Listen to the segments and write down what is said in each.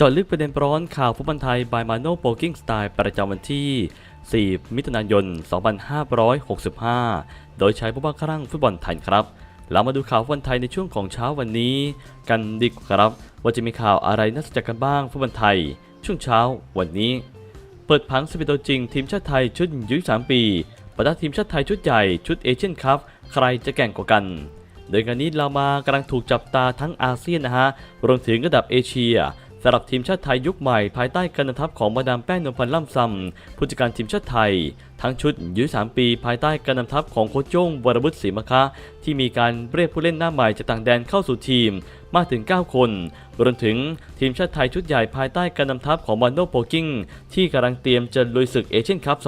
จาะลึกประเด็นร้อนข่าวฟุตบอลไทยบายมาโนโปกิ้งสไตล์ประจำวันที่ 4 มิถุนายน 2565 โดยใช้ผู้บ้าครั่งฟุตบอลไทยครับ เรามาดูข่าวฟุตบอลไทยในช่วงของเช้าวันนี้ กันดีกว่าครับ ว่าจะมีข่าวอะไรน่าสนใจกันบ้างฟุตบอลไทย ช่วงเช้าวันนี้ เปิดผัง11ตัวจริงทีมชาติไทยชุดอายุ3ปีประทะทีมชาติไทยชุดใหญ่ชุดเอเชียนคัพใครจะแก่งกว่ากันโดยการนี้เรามากำลังถูกจับตาทั้งอาเซียนนะฮะรวมถึงระดับเอเชีย สำหรับทีมชาติไทยยุคใหม่ภายใต้การนำทัพของมาดามแป้งนวลพันธ์ล่ำซำผู้จัดการทีมชาติไทย ทั้งชุดอายุ3ปีภายใต้การนำทัพของโค้ชโจ้งวรบุตรศรีมะคะ ที่มีการเรียกผู้เล่นหน้าใหม่จากต่างแดนเข้าสู่ทีมมากถึง 9 คนรวมถึงทีมชาติไทยชุดใหญ่ภายใต้การนำทัพของมันโนโปกิ้งที่กำลังเตรียมจะลุยศึกเอเชียนคัพ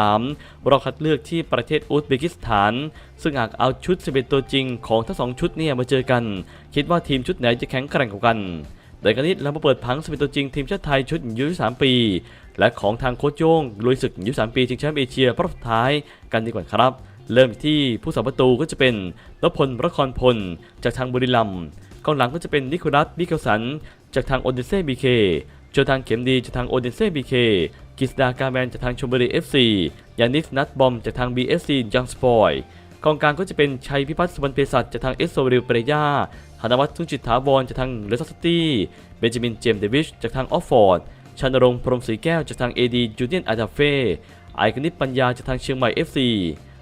2023 รอบคัดเลือกที่ประเทศอุซเบกิสถาน ซึ่งหากเอาชุด 11 ตัวจริงของทั้งสองชุดเนี่ยมาเจอกัน คิดว่าทีมชุดไหนจะแข็งแกร่งกว่ากัน โดยการนี้เรามาเปิดผัง11ตัวจริงทีมชาติไทยชุดอายุ3ปี และของทางโค้ชโย่งลุยศึกอายุ3ปีชิงแชมป์เอเชียรอบสุดท้ายกันดีกว่าครับ เริ่มที่ผู้สัประตูก็จะเป็นนพพลระครพล จากทางบุรีรัมย์กองหลังก็จะเป็นนิโคลัสบิเกลสัน จากทางโอเดนเซ่บีเคโจทางเข็มดีจากทางโอเดนเซ่บีเคกิสดาการแมนจากทางชมบุรีเอฟซียานิสนัทบอมจากทางบีเอฟซียังสปอยกองกลางก็จะเป็นชัยพิพัฒน์สุวรรณเภสัชจากทางเอสโซริลเปรย่า ธนวัฒน์ทุงจิตถาวรจากทางเลสเตอร์ซิตี้ เบนจามินเจมส์เดวิชจากทางออฟฟอร์ด ชานรงค์พรหมศรีแก้วจากทางเอดีจูเนียนอาดาเฟ่ไอคณิตปัญญาจากทางเชียงใหม่เอฟซี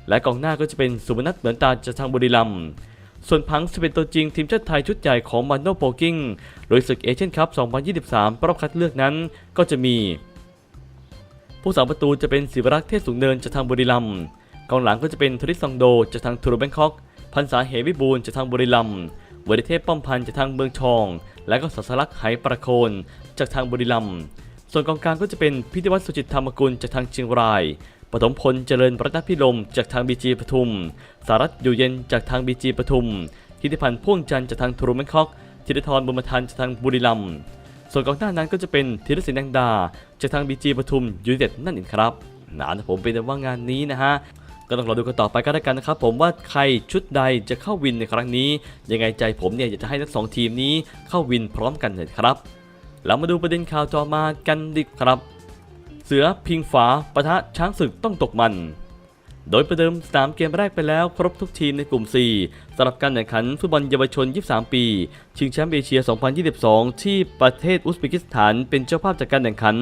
และกองหน้าก็จะเป็นสุวรรณัทเหมือนตาจากทางบุรีรัมย์ส่วนพังสเป็นตัวจริงทีมชาติไทยชุดใหญ่ของมันโนโปกิ้งโดยศึกเอเชียนคัพ 2023 รอบคัดเลือกนั้นก็จะมี ผู้สาประตูจะเป็นศิวรักษ์เทศสูงเนินจากทางบุรีรัมย์กองหลังก็จะเป็นทริสซองโดจากทางทูรูแบงคอกพันษาเหวิบูลจากทางบุรีรัมย์ วริเทพป้อมพันธ์จากทางเมืองทอง และก็สัสลักษ์ไหประโคนจากทางบุรีรัมย์ส่วนกองกลางก็จะเป็นพิธีวัฒน์สุจิตธรรมกุลจากทางเชียงรายปฐมพลเจริญรัตนพิลมจากทางบีจีปทุม สารัตน์อยู่เย็นจากทางบีจีปทุมทิติพันธ์พ่วงจันทร์จากทางทรูแมงคอกธิรทรบุญมาทันจากทางบุรีรัมย์ส่วนกองหน้านั้นก็จะเป็นธีรศิลป์แดงดาจากทางบีจีปทุมยูไนเต็ดนั่นเองครับนะนผมเป็นแต่ว่างานนี้นะฮะ ก็ต้องรอดูกันต่อไปก็แล้วกันนะครับผมว่าใครชุดใดจะเข้าวินในครั้งนี้ ยังไงใจผมเนี่ยอยากจะให้ทั้งสองทีมนี้เข้าวินพร้อมกันเลยครับเรามาดูประเด็นข่าวต่อมากันดิครับ เสือพิงฝาปะทะช้างศึกต้องตกมัน โดยประเดิมสนามเกมแรกไปแล้วครบทุกทีมในกลุ่ม 4สำหรับการแข่งขันฟุตบอลเยาวชน 23 ปี ชิงแชมป์เอเชีย 2022 ที่ประเทศอุซเบกิสถานเป็นเจ้าภาพจากการแข่งขัน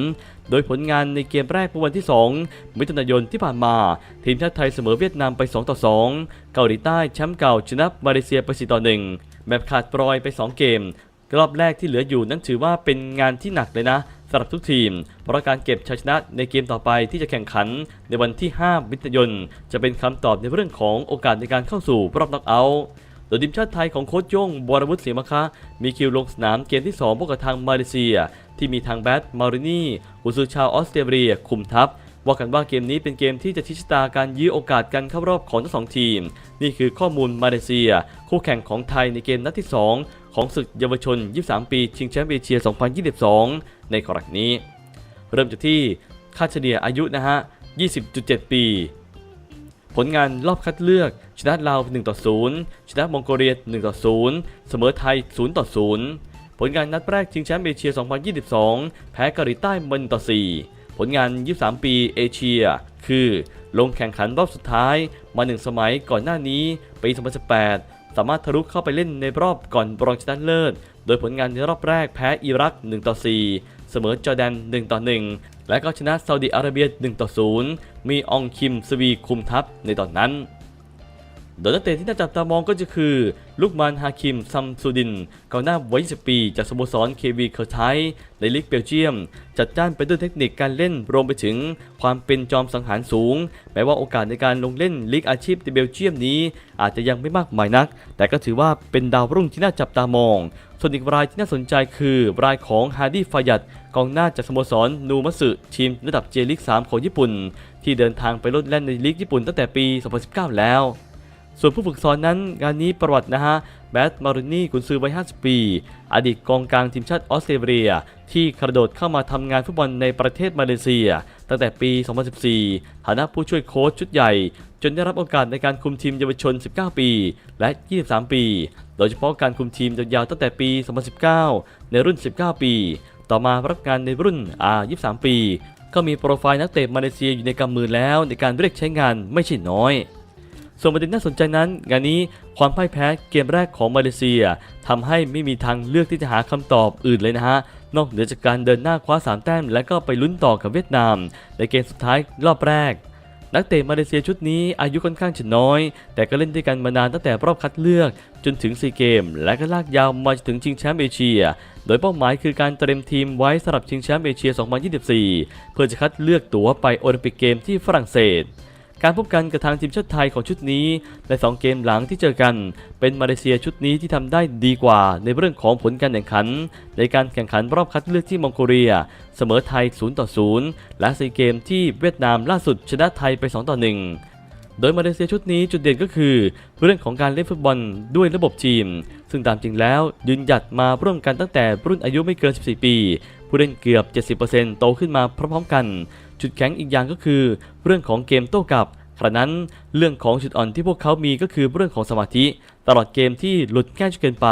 โดยผลงานในเกมแรกเมื่อวันที่ 2 มิถุนายนที่ผ่านมา ทีมชาติไทยเสมอเวียดนามไป 2 ต่อ 2 เกาหลีใต้แชมป์เก่าชนะมาเลเซียไป 4 ต่อ 1 แบบขาดปลอยไป 2 เกมรอบแรกที่เหลืออยู่นั้นถือว่าเป็นงานที่หนักเลยนะ สำหรับทุกทีมเพราะการเก็บชัยชนะในเกมต่อไปที่จะแข่งขันในวันที่ 5 มิถุนายน จะเป็นคำตอบในเรื่องของโอกาสในการเข้าสู่รอบน็อกเอาท์โดยทีมชาติไทยของโค้ชโย่งบวรวุฒิศรีมคะ มีคิวลงสนามเกมที่ 2 พบกับทางมาเลเซีย ที่มีทางแบทมารินีกุซือชาวออสเตรเลีย คุมทัพ ว่ากันว่าเกมนี้เป็นเกมที่จะชี้ชะตาการยื้อโอกาสการเข้ารอบของทั้งสองทีม นี่คือข้อมูลมาเลเซีย คู่แข่งของไทยในเกมนัดที่ 2 ของศึกเยาวชน 23 ปี ชิงแชมป์เอเชีย 2022 ในกรณีนี้ เริ่มจากที่ค่าเฉลี่ยอายุนะฮะ 20.7 ปี ผลงานรอบคัดเลือก ชนะลาว 1 ต่อ 0 ชนะมองโกเลีย 1 ต่อ 0 เสมอไทย 0 ต่อ 0 ผลงานนัดแรกชิงแชมป์เอเชีย 2022 แพ้เกาหลีใต้มันต่อ 4 ผลงาน 23 ปีเอเชีย คือลงแข่งขันรอบสุดท้ายมา1สมัยก่อนหน้านี้ปี 2018 สามารถทะลุเข้าไปเล่นในรอบก่อนรองชนะเลิศ โดยผลงานในรอบแรกแพ้อิรัก 1 ต่อ 4 เสมอจอร์แดน 1 ต่อ 1 และก็ชนะซาอุดิอาระเบีย 1 ต่อ 0 มีอองคิมสวีคุมทัพในตอนนั้น โดยนักเตะที่น่าจับตามองก็จะคือ ลูกมันฮาคิมซัมซูดินกองหน้าวัย 20 ปี จากสโมสรเควีเคอร์ไทในลีกเบลเยียม จัดจ้านไปด้วยเทคนิคการเล่นรวมไปถึงความเป็นจอมสังหารสูง แม้ว่าโอกาสในการลงเล่นลีกอาชีพในเบลเยียมนี้ อาจจะยังไม่มากมายนัก แต่ก็ถือว่าเป็นดาวรุ่งที่น่าจับตามอง ส่วนอีกรายที่น่าสนใจคือรายของฮาร์ดี้ฟายัดกองหน้าจากสโมสรนูมัสึทีมระดับเจลีก3ของญี่ปุ่น ที่เดินทางไปลดแล่นในลีกญี่ปุ่นตั้งแต่ปี 2019 แล้ว ส่วนผู้ฝึกสอนนั้นงานนี้ประวัตินะฮะแบทมารุนี่กุนซือวัย 50 ปี อดีตกองกลางทีมชาติออสเตรเลีย ที่กระโดดเข้ามาทำงานฟุตบอลในประเทศมาเลเซีย ตั้งแต่ปี 2014 ฐานะผู้ช่วยโค้ชชุดใหญ่ จนได้รับโอกาสในการคุมทีมเยาวชน 19 ปี และ 23 ปี โดยเฉพาะการคุมทีมยาวๆตั้งแต่ปี 2019 ในรุ่น 19 ปี ต่อมารับงานในรุ่นอา23 ปี ก็มีโปรไฟล์นักเตะมาเลเซียอยู่ในกำมือแล้วในการเรียกใช้งานไม่ใช่น้อย ส่วนประเด็นน่าสนใจนั้น งานนี้ความพ่ายแพ้เกมแรกของมาเลเซียทำให้ไม่มีทางเลือกที่จะหาคำตอบอื่นเลยนะฮะนอกเหนือจากการเดินหน้าคว้า3แต้มและก็ไปลุ้นต่อกับเวียดนาม ในเกมสุดท้ายรอบแรกนักเตะมาเลเซียชุดนี้อายุค่อนข้างจะน้อย แต่ก็เล่นด้วยกันมานานตั้งแต่รอบคัดเลือกจนถึง4เกม และก็ลากยาวมาจนถึงชิงแชมป์เอเชีย โดยเป้าหมายคือการเตรียมทีมไว้สำหรับชิงแชมป์เอเชีย 2024 เพื่อจะคัดเลือกตั๋วไปโอลิมปิกเกมที่ฝรั่งเศส การพบกันกับทางทีมชาติไทยของชุดนี้ใน2เกมหลังที่เจอกัน เป็นมาเลเซียชุดนี้ที่ทำได้ดีกว่าในเรื่องของผลการแข่งขัน ในการแข่งขันรอบคัดเลือกที่มองโกเลีย เสมอไทย 0 ต่อ 0 และซีเกมที่เวียดนามล่าสุดชนะไทยไป 2 ต่อ 1โดยมาเลเซียชุดนี้จุดเด่นก็คือ เรื่องของการเล่นฟุตบอลด้วยระบบทีม ซึ่งตามจริงแล้วยืนหยัดมาร่วมกันตั้งแต่รุ่นอายุไม่เกิน 14 ปี ผู้เล่นเกือบ 70%โตขึ้นมาพร้อมๆกัน จุดแข็งอีกอย่างก็คือ เรื่องของเกมโต้กลับกระนั้นเรื่องของจุดอ่อนที่พวกเขามีก็คือเรื่องของสมาธิ ตลอดเกมที่หลุดแค่จนเกินไป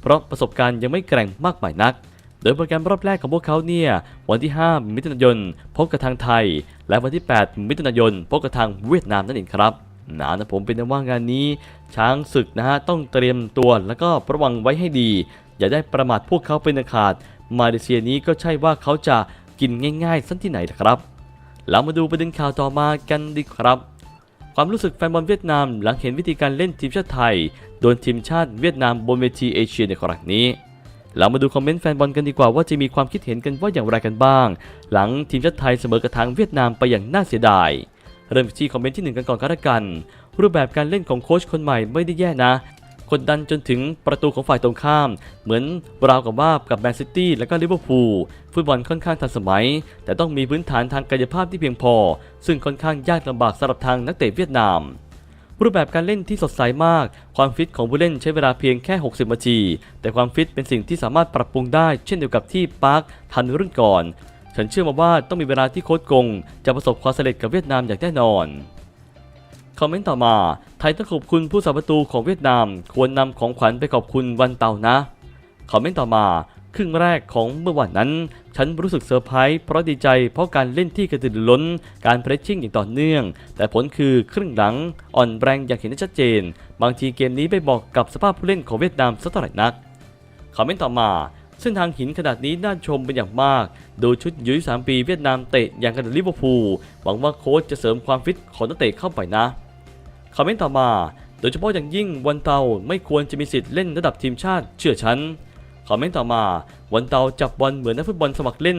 เพราะประสบการณ์ยังไม่แกร่งมากมายนัก โดยโปรแกรมรอบแรกของพวกเขาเนี่ยวันที่ 5 มิถุนายนพบกับทางไทย และวันที่ 8 มิถุนายนพบกับทางเวียดนามนั่นเองครับนะนะผมเป็นว่างานนี้ ช้างศึกนะฮะต้องเตรียมตัวแล้วก็ระวังไว้ให้ดี อย่าได้ประมาทพวกเขาเป็นอันขาด มาเลเซียนี้ก็ใช่ว่าเขาจะกินง่ายๆสักที่ไหนนะครับ เรามาดูประเด็นข่าวต่อมากันดีครับ ความรู้สึกแฟนบอลเวียดนามหลังเห็นวิธีการเล่นทีมชาติไทย โดนทีมชาติเวียดนามบนเวทีเอเชียในครั้งนี้ เรามาดูคอมเมนต์แฟนบอลกันดีกว่าว่าจะมีความคิดเห็นกันว่าอย่างไรกันบ้าง หลังทีมชาติไทยเสมอกับทางเวียดนามไปอย่างน่าเสียดาย เริ่มที่คอมเมนต์ที่หนึ่งกันก่อนก็แล้วกัน รูปแบบการเล่นของโค้ชคนใหม่ไม่ได้แย่นะ กดดันจนถึงประตูของฝ่ายตรงข้าม เหมือนราวกับว่ากับแมนซิตี้และก็ลิเวอร์พูลฟุตบอลค่อนข้างทันสมัย แต่ต้องมีพื้นฐานทางกายภาพที่เพียงพอ ซึ่งค่อนข้างยากลำบากสำหรับทางนักเตะเวียดนามรูปแบบการเล่นที่สดใสมาก ความฟิตของผู้เล่นใช้เวลาเพียงแค่ 60 นาที แต่ความฟิตเป็นสิ่งที่สามารถปรับปรุงได้ เช่นเดียวกับที่ปาร์คทันรุ่นก่อน ฉันเชื่อมาว่าต้องมีเวลาที่โค้ชกง จะประสบความสำเร็จกับเวียดนามอย่างแน่นอน คอมเมนต์ต่อมา ไทยต้องขอบคุณผู้สาประตูของเวียดนาม ควรนำของขวัญไปขอบคุณวันเต่านะ คอมเมนต์ต่อมา ครึ่งแรกของเมื่อวันนั้น ฉันรู้สึกเซอร์ไพรส์เพราะดีใจเพราะการเล่นที่กระตือรือร้น การเพรสชิ่งอย่างต่อเนื่อง แต่ผลคือครึ่งหลังอ่อนแรงอย่างเห็นได้ชัดเจน บางทีเกมนี้ไม่บอกกับสภาพผู้เล่นของเวียดนามสักเท่าไหร่นัก คอมเมนต์ต่อมาเส้นทางหินขนาดนี้น่าชมเป็นอย่างมาก โดูชุดยุย3ปีเวียดนามเตะอย่างกับลิเวอร์พูล หวังว่าโค้ชจะเสริมความฟิตของนักเตะเข้าไปนะ คอมเมนต์ต่อมา โดยเฉพาะอย่างยิ่งวันเตาไม่ควรจะมีสิทธิ์เล่นระดับทีมชาติเชื่อฉันคอมเมนต์ต่อมาวันเตาจับบอลเหมือนนักฟุตบอลสมัครเล่น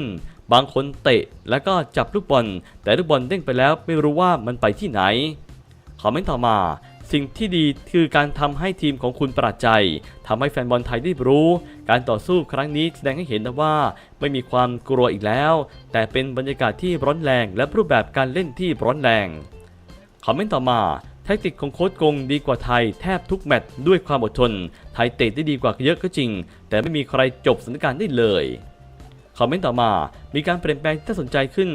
บางคนเตะแล้วก็จับลูกบอล แต่ลูกบอลเด้งไปแล้วไม่รู้ว่ามันไปที่ไหนคอมเมนต์ต่อมา สิ่งที่ดีคือการทำให้ทีมของคุณประหลาดใจทำให้แฟนบอลไทยได้รู้ การต่อสู้ครั้งนี้แสดงให้เห็นนะว่า ไม่มีความกลัวอีกแล้ว แต่เป็นบรรยากาศที่ร้อนแรงและรูปแบบการเล่นที่ร้อนแรงคอมเมนต์ต่อมา แทคติกของโค้ชกงดีกว่าไทยแทบทุกแมตช์ด้วยความอดทน ไทยเตะได้ดีกว่าเยอะก็จริง แต่ไม่มีใครจบสถานการณ์ได้เลยคอมเมนต์ต่อมามีการเปลี่ยนแปลงที่น่าสนใจขึ้น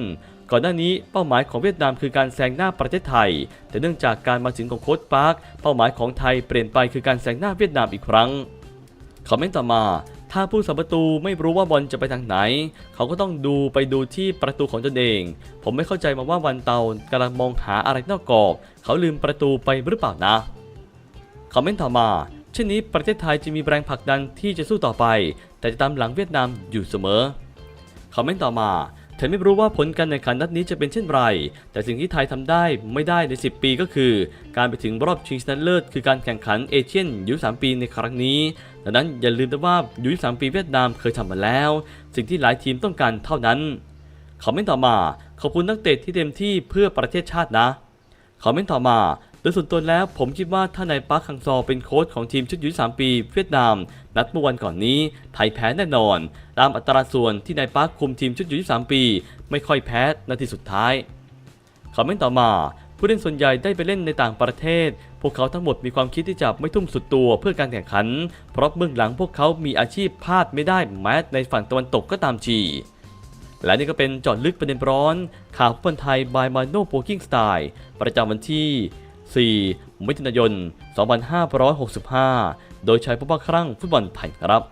ก่อนหน้านี้เป้าหมายของเวียดนามคือการแซงหน้าประเทศไทย แต่เนื่องจากการมาถึงของโค้ชปาร์คเป้าหมายของไทยเปลี่ยนไปคือการแซงหน้าเวียดนามอีกครั้งคอมเมนต์ต่อมา ถ้าผู้สัมประตูไม่รู้ว่าบอลจะไปทางไหน เขาก็ต้องดูไปดูที่ประตูของตนเอง ผมไม่เข้าใจมาว่าวันเตากำลังมองหาอะไรนอกกรอบ เขาลืมประตูไปหรือเปล่านะคอมเมนต์ต่อมาเช่นนี้ประเทศไทยจะมีแรงผลักดันที่จะสู้ต่อไป แต่จะตามหลังเวียดนามอยู่เสมอคอมเมนต์ต่อมาฉันไม่รู้ว่าผลการแข่งขันนัดนี้จะเป็นเช่นไร แต่สิ่งที่ไทยทำได้ไม่ได้ใน 10 ปีก็คือ การไปถึงรอบชิงชนะเลิศคือการแข่งขันเอเชียนยู3ปีในครั้งนี้ ดังนั้นอย่าลืมนะว่ายู3ปีเวียดนามเคยทำมาแล้ว สิ่งที่หลายทีมต้องการเท่านั้นคอมเมนต์ต่อมาขอบคุณนักเตะที่เต็มที่เพื่อประเทศชาตินะคอมเมนต์ต่อมาโดยส่วนตัวแล้วผมคิดว่าถ้านายปาร์คคังซอเป็นโค้ชของทีมชุดยุย3ปี เวียดนาม นัดเมื่อวันก่อนนี้ ไทยแพ้แน่นอน ตามอัตราส่วนที่นายปาร์คคุมทีมชุดยุย3ปี ไม่ค่อยแพ้นาทีสุดท้ายคอมเมนต์ต่อมา ผู้เล่นส่วนใหญ่ได้ไปเล่นในต่างประเทศ พวกเขาทั้งหมดมีความคิดที่จะไม่ทุ่มสุดตัวเพื่อการแข่งขัน เพราะเบื้องหลังพวกเขามีอาชีพพลาดไม่ได้แม้ในฝั่งตะวันตกก็ตามทีและนี่ก็เป็นจอดลึกประเด็นร้อน ข่าวฟุตบอลไทย by Mano Poking Style ประจำวันที่ 4 มิถุนายน 2565 โดยใช้ผู้บังครั่งฟุตบอลไทยครับ